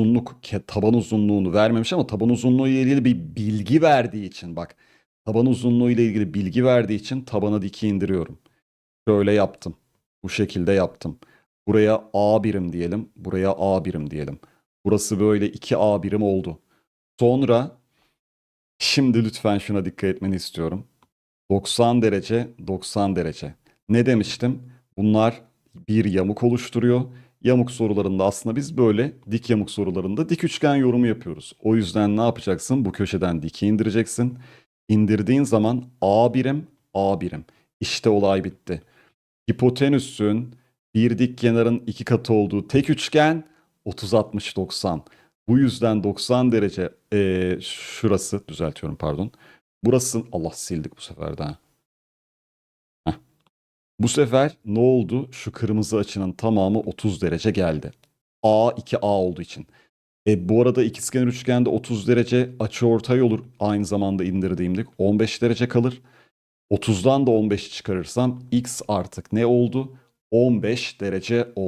uzunluk, taban uzunluğunu vermemiş ama taban uzunluğu ile ilgili bir bilgi verdiği için bak. Taban uzunluğu ile ilgili bilgi verdiği için tabana diki indiriyorum. Şöyle yaptım. Bu şekilde yaptım. Buraya A birim diyelim. Buraya A birim diyelim. Burası böyle 2A birim oldu. Sonra şimdi lütfen şuna dikkat etmeni istiyorum. 90 derece, 90 derece. Ne demiştim? Bunlar bir yamuk oluşturuyor. Yamuk sorularında aslında biz böyle dik yamuk sorularında dik üçgen yorumu yapıyoruz. O yüzden ne yapacaksın? Bu köşeden diki indireceksin. İndirdiğin zaman A birim, A birim. İşte olay bitti. Hipotenüsün bir dik kenarın iki katı olduğu tek üçgen 30 60 90. Bu yüzden 90 derece eee, şurası düzeltiyorum pardon. Burası Allah sildik bu sefer daha. Bu sefer ne oldu? Şu kırmızı açının tamamı 30 derece geldi. A 2A olduğu için. E, bu arada ikizkenar üçgende 30 derece açı ortay olur. Aynı zamanda indirdiğimde 15 derece kalır. 30'dan da 15 çıkarırsam x artık ne oldu? 15 derece olmuş.